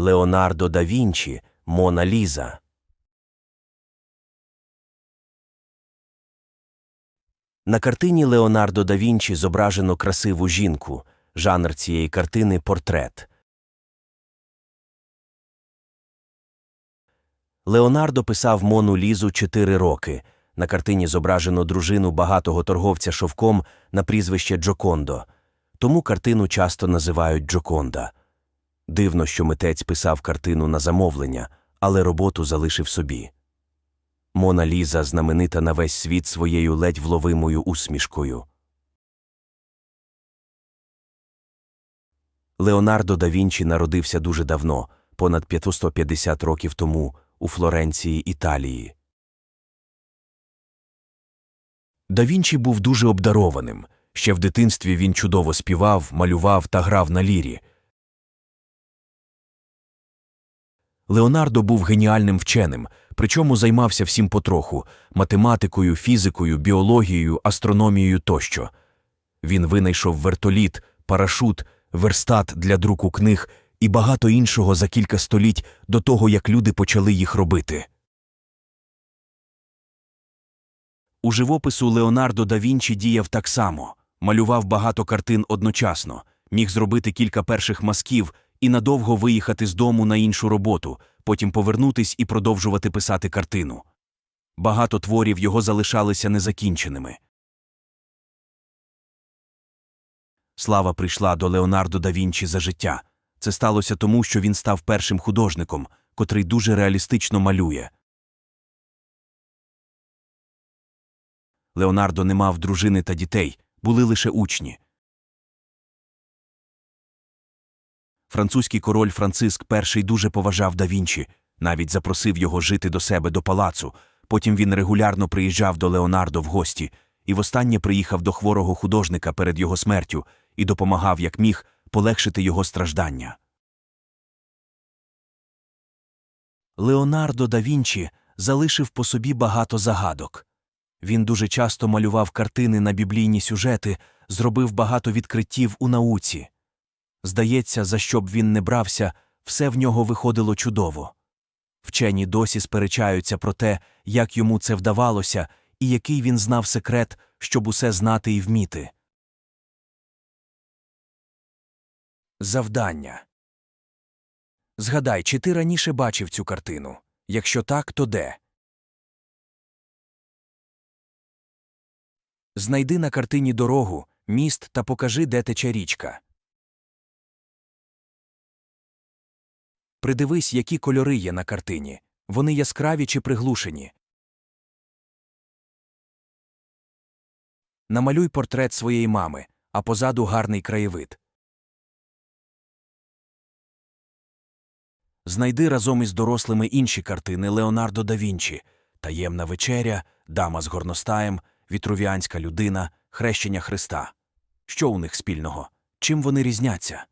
Леонардо да Вінчі Мона Ліза. На картині Леонардо да Вінчі зображено красиву жінку. Жанр цієї картини портрет. Леонардо писав Мону Лізу чотири роки. На картині зображено дружину багатого торговця шовком на прізвище Джокондо. Тому картину часто називають Джоконда. Дивно, що митець писав картину на замовлення, але роботу залишив собі. Мона Ліза знаменита на весь світ своєю ледь вловимою усмішкою. Леонардо да Вінчі народився дуже давно, понад 550 років тому, у Флоренції, Італії. Да Вінчі був дуже обдарованим. Ще в дитинстві він чудово співав, малював та грав на лірі. Леонардо був геніальним вченим, причому займався всім потроху математикою, фізикою, біологією, астрономією тощо. Він винайшов вертоліт, парашут, верстат для друку книг і багато іншого за кілька століть до того, як люди почали їх робити. У живопису Леонардо да Вінчі діяв так само, малював багато картин одночасно, міг зробити кілька перших мазків і надовго виїхати з дому на іншу роботу, потім повернутись і продовжувати писати картину. Багато творів його залишалися незакінченими. Слава прийшла до Леонардо да Вінчі за життя. Це сталося тому, що він став першим художником, котрий дуже реалістично малює. Леонардо не мав дружини та дітей, були лише учні. Французький король Франциск І дуже поважав да Вінчі, навіть запросив його жити до себе до палацу. Потім він регулярно приїжджав до Леонардо в гості і востаннє приїхав до хворого художника перед його смертю і допомагав, як міг, полегшити його страждання. Леонардо да Вінчі залишив по собі багато загадок. Він дуже часто малював картини на біблійні сюжети, зробив багато відкриттів у науці. Здається, за що б він не брався, все в нього виходило чудово. Вчені досі сперечаються про те, як йому це вдавалося, і який він знав секрет, щоб усе знати і вміти. Завдання Згадай, чи ти раніше бачив цю картину? Якщо так, то де? Знайди на картині дорогу, міст та покажи, де тече річка. Придивись, які кольори є на картині. Вони яскраві чи приглушені. Намалюй портрет своєї мами, а позаду гарний краєвид. Знайди разом із дорослими інші картини Леонардо да Вінчі Таємна вечеря, Дама з горностаєм, Вітрувіанська людина, Хрещення Христа. Що у них спільного? Чим вони різняться?